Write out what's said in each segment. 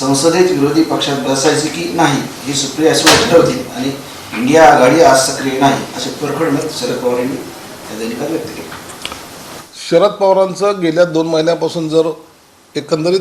संसदेत विरोधी पक्षात बसायचे की नाही ही सुप्रिया सुळे ठरवतील. आणि इंडिया आघाडी आज सक्रिय नाही असे परखड मत शरद पवार यांनी या दैनिकात व्यक्त केले. शरद पवारांचं गेल्या दोन महिन्यापासून जर एकंदरीत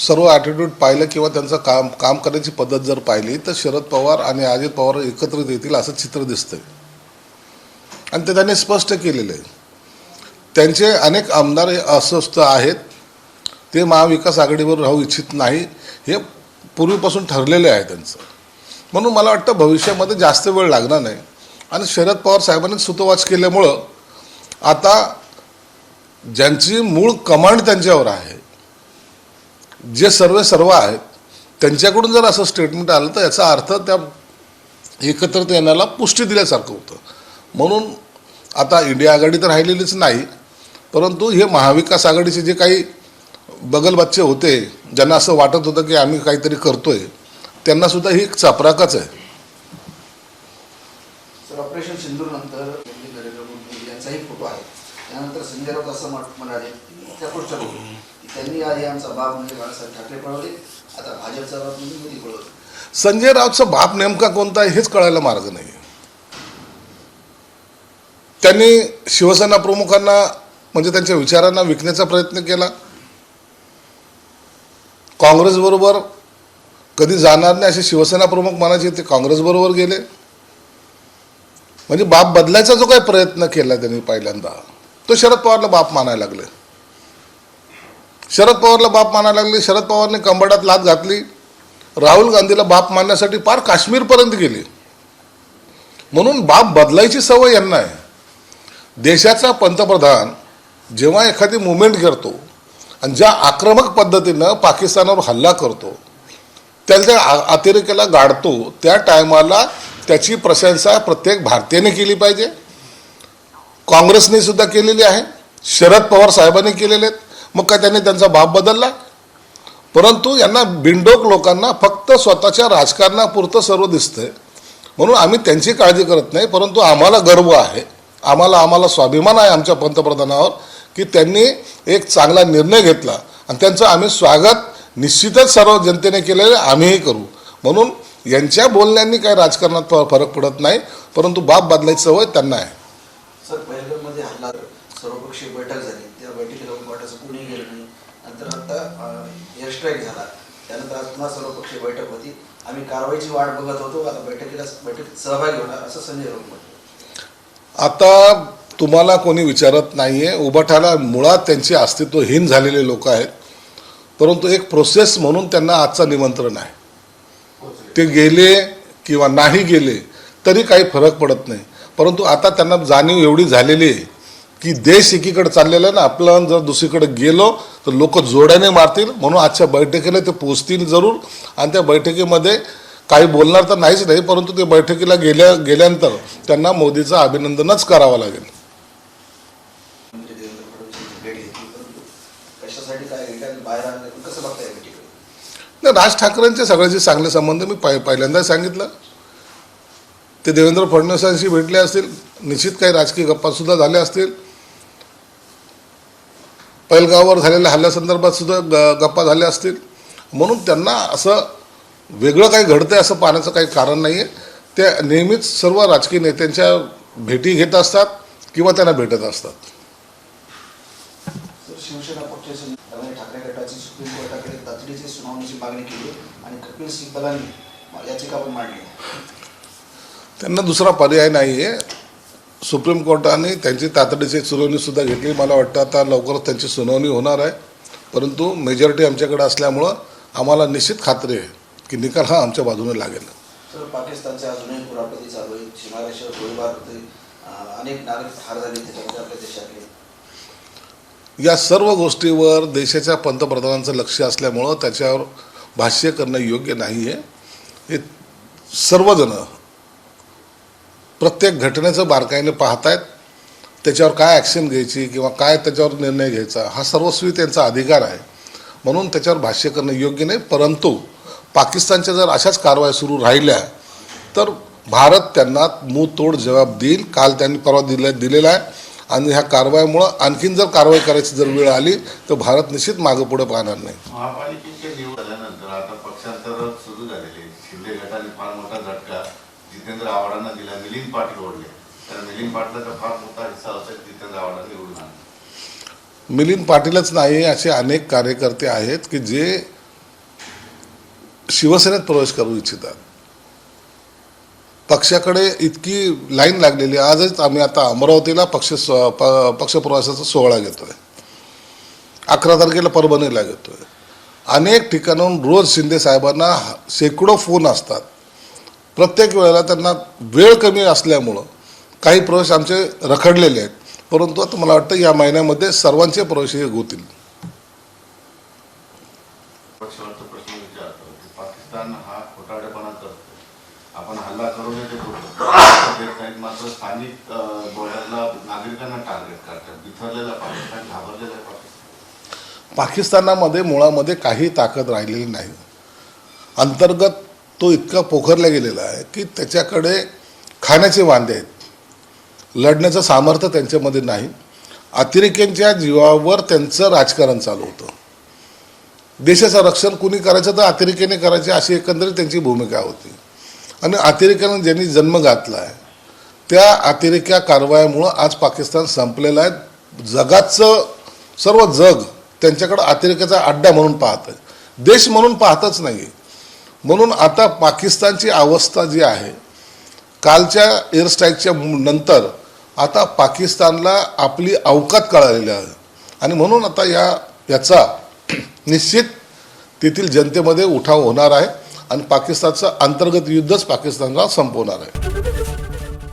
सर्व ॲटिट्यूड पाहिलं किंवा त्यांचं काम काम करण्याची पद्धत जर पाहिली तर शरद पवार आणि अजित पवार एकत्रित येतील असं चित्र दिसतंय. आणि ते त्यांनी स्पष्ट केलेलं आहे. त्यांचे अनेक आमदार हे अस्वस्थ आहेत. ते महाविकास आघाडीवर राहू इच्छित नाही हे पूर्वीपासून ठरलेले आहे त्यांचं. म्हणून मला वाटतं भविष्यामध्ये जास्त वेळ लागणार नाही. आणि शरद पवार साहेबांनी सुतोवाच केल्यामुळं आता ज्यांची मूळ कमांड त्यांच्यावर आहे जे सर्व सर्व आहेत त्यांच्याकडून जर असं स्टेटमेंट आलं तर याचा अर्थ त्या एकत्रित येण्याला पुष्टी दिल्यासारखं होतं. म्हणून आता इंडिया आघाडी तर राहिलेलीच नाही परंतु हे महाविकास आघाडीचे जे काही बगलबच्चे होते ज्यांना असं वाटत होतं की आम्ही काहीतरी करतोय त्यांना सुद्धा ही एक चापराकच आहे. ऑपरेशन सिंधूर नंतर नरेंद्र मोदी यांचाही फोटो आहे. त्यानंतर संजय राऊत असं म्हण- म्हणाले त्या त्यांनी आधी आमचा बाप म्हणजे बाळासाहेब ठाकरे पळवले. आता भाजपचा बाप म्हणजे मोदी पळवले. संजय राऊतचा बाप नेमका कोणता आहे हेच कळायला मार्ग नाही. त्यांनी शिवसेना प्रमुखांना म्हणजे त्यांच्या विचारांना विकण्याचा प्रयत्न केला. काँग्रेसबरोबर कधी जाणार नाही असे शिवसेना प्रमुख म्हणायचे ते काँग्रेसबरोबर गेले. म्हणजे बाप बदलायचा जो काही प्रयत्न केला त्यांनी पहिल्यांदा तो शरद पवारला बाप मानायला लागले. शरद पवारला बाप मानायला लागले शरद पवारने कंबडात लात घातली. राहुल गांधीला बाप मानण्यासाठी पार काश्मीरपर्यंत गेली. म्हणून बाप बदलायची सवय यांना आहे. देशाचा पंतप्रधान जेव्हा एखादी मुवमेंट करतो आणि ज्या आक्रमक पद्धतीनं पाकिस्तानावर हल्ला करतो त्याच्या त्या अतिरेक्याला गाडतो त्या टायमाला त्याची प्रशंसा प्रत्येक भारतीयाने केली पाहिजे. काँग्रेसने सुद्धा केलेली आहे. शरद पवार साहेबांनी केलेले आहेत. मग काय त्यांनी त्यांचा बाप बदलला? परंतु यांना बिंडोक लोकांना फक्त स्वतःच्या राजकारणापुरतं सर्व दिसतंय. म्हणून आम्ही त्यांची काळजी करत नाही परंतु आम्हाला गर्व आहे. आम्हाला आम्हाला स्वाभिमान आहे आमच्या पंतप्रधानावर. की त्यांनी एक चांगला निर्णय घेतला. आणि त्यांचं आम्ही स्वागत निश्चितच सर्व जनतेने केलेलं आम्हीही करू. म्हणून यांच्या बोलण्यांनी काही राजकारणात फरक पडत नाही परंतु बाप बदलायची सवय त्यांना आहे. सर पहिलगावमध्ये हल्ला सर्वपक्षीय बैठक झाली. त्या बैठकीला उपोटाचं कोणी गेलं नाही. नंतर आता एअर स्ट्राईक झाला. त्यानंतर आज पुन्हा सर्वपक्षीय बैठक होती. आम्ही कारवाईची वाट बघत होतो. आता बैठकीला बैठकीत सहभागी होणार असं संजय राऊत म्हटलं आता तुम्हाला कोणी विचारत नाही आहे उभाठाला मुळात त्यांचे अस्तित्वहीन झालेले लोक आहेत. परंतु एक प्रोसेस म्हणून त्यांना आजचं निमंत्रण आहे. ते गेले किंवा नाही गेले तरी काही फरक पडत नाही. परंतु आता त्यांना जाणीव एवढी झालेली आहे की देश एकीकडे चाललेला आहे ना आपलं जर दुसरीकडे गेलो तर लोक जोड्याने मारतील. म्हणून आजच्या बैठकीला ते पोचतील जरूर. आणि त्या बैठकीमध्ये काही बोलणार तर नाहीच नाही परंतु ते बैठकीला गेल्या गेल्यानंतर त्यांना मोदीचं अभिनंदनच करावं लागेल म्हणजे देवेंद्र फडणवीस यांची भेट घेतली परंतु बाहेर कसं नाही राज ठाकरेंचे सगळ्याचे चांगले संबंध मी पाय पहिल्यांदा सांगितलं. ते देवेंद्र फडणवीसांशी भेटले असतील निश्चित काही राजकीय गप्पा सुद्धा झाल्या असतील. पैलगाववर झालेल्या हल्ल्यासंदर्भात सुद्धा ग गप्पा झाल्या असतील. म्हणून त्यांना असं वेगळं काही घडतंय असं पाहण्याचं काही कारण नाही आहे ते नेहमीच सर्व राजकीय नेत्यांच्या भेटी घेत असतात किंवा त्यांना भेटत असतात. रमेश ठाकरे गटाची सुप्रीम कोर्टाकडे तातडीची सुनावणीची मागणी केली आणि कपिल सिब्बलांनी याचिका पण मांडली. त्यांना दुसरा पर्याय नाही आहे सुप्रीम कोर्टाने त्यांची तातडीची सुनावणी सुद्धा घेतली. मला वाटतं आता लवकरच त्यांची सुनावणी होणार आहे. परंतु मेजॉरिटी आमच्याकडे असल्यामुळं आम्हाला निश्चित खात्री आहे की निकाल हा आमच्या बाजूने लागेल. तर पाकिस्तानच्या अजूनही पुराप्रती चालू आहे सीमारेषेवर गोळीबार होते अनेक नागरिक ठार झाले त्याच्यामध्ये आपल्या देशातले या सर्व गोष्टीवर देशाच्या पंतप्रधानांचं लक्ष असल्यामुळं त्याच्यावर भाष्य करणं योग्य नाही आहे हे सर्वजण प्रत्येक घटनेचं बारकाईने पाहतायत. त्याच्यावर काय ॲक्शन घ्यायची किंवा काय त्याच्यावर निर्णय घ्यायचा हा सर्वस्वी त्यांचा अधिकार आहे. म्हणून त्याच्यावर भाष्य करणं योग्य नाही. परंतु पाकिस्तानच्या जर अशाच कारवाई सुरू राहिल्या तर भारत त्यांना मूतोड जबाब देईल. काल त्यांनी परवा दिले दिलेला आहे. आणि ह्या कारवाईमुळं आणखीन जर कारवाई करायची जर वेळ आली तर भारत निश्चित मागं पुढे पाहणार नाही. महापालिकेच्या निवड झाल्यानंतर आता पक्षांतर सुरू झालेले शिंदे गटाने फार मोठा झटका जितेंद्र आव्हाडांना दिला मिलिंद पाटील ओढले. तर मिलिंद पाटलाचा फार मोठा हिस्सा होता जितेंद्र आव्हाडांना निवडून आणला. मिलिंद पाटीलच नाही असे अनेक कार्यकर्ते आहेत की जे शिवसेनेत प्रवेश करू इच्छितात. पक्षाकडे इतकी लाईन लागलेली आहे. आजच आम्ही आता अमरावतीला पक्ष स- पक्षप्रवासाचा सोहळा घेतोय. अकरा तारखेला परभणीला घेतो आहे अनेक ठिकाणाहून रोज शिंदे साहेबांना शेकडो फोन असतात. प्रत्येक वेळेला त्यांना वेळ कमी असल्यामुळं काही प्रवेश आमचे रखडलेले आहेत. परंतु आता मला वाटतं या महिन्यामध्ये सर्वांचे प्रवेश हे होतील पक्षावरचा प्रश्न विचारतो की पाकिस्तान हा खोटाडेपणा करतो आपण हल्ला करू नये ते बोलतो देत नाहीत मात्र स्थानिक अं, नागरिकांना टार्गेट करतात. बिथरलेला पाकिस्तान घाबरलेला पाकिस्तान. पाकिस्तानामध्ये मुळामध्ये काही ताकद राहिलेली नाही. अंतर्गत तो इतका पोखरला गेलेला आहे की त्याच्याकडे खाण्याचे वांदे आहेत. लढण्याचं सामर्थ्य त्यांच्यामध्ये नाही. अतिरेक्यांच्या जीवावर त्यांचं राजकारण चालू होतं. देशाचं रक्षण कुणी करायचं तर अतिरेक्याने करायचे अशी एकंदरीत त्यांची भूमिका होती. आणि अतिरेक्यानं ज्यांनी जन्म घातला आहे त्या अतिरेक्या कारवायामुळं आज पाकिस्तान संपलेलं आहे. जगाचं सर्व जग त्यांच्याकडं अतिरेक्याचा अड्डा म्हणून पाहत आहे देश म्हणून पाहतच नाही म्हणून आता पाकिस्तानची अवस्था जी आहे कालच्या एअरस्ट्राईकच्या नंतर आता पाकिस्तानला आपली अवकात कळालेली आहे. आणि म्हणून आता या याचा निश्चित तेथील जनतेमध्ये उठाव होणार आहे आणि पाकिस्तानचं अंतर्गत युद्धच पाकिस्तानला संपवणार आहे.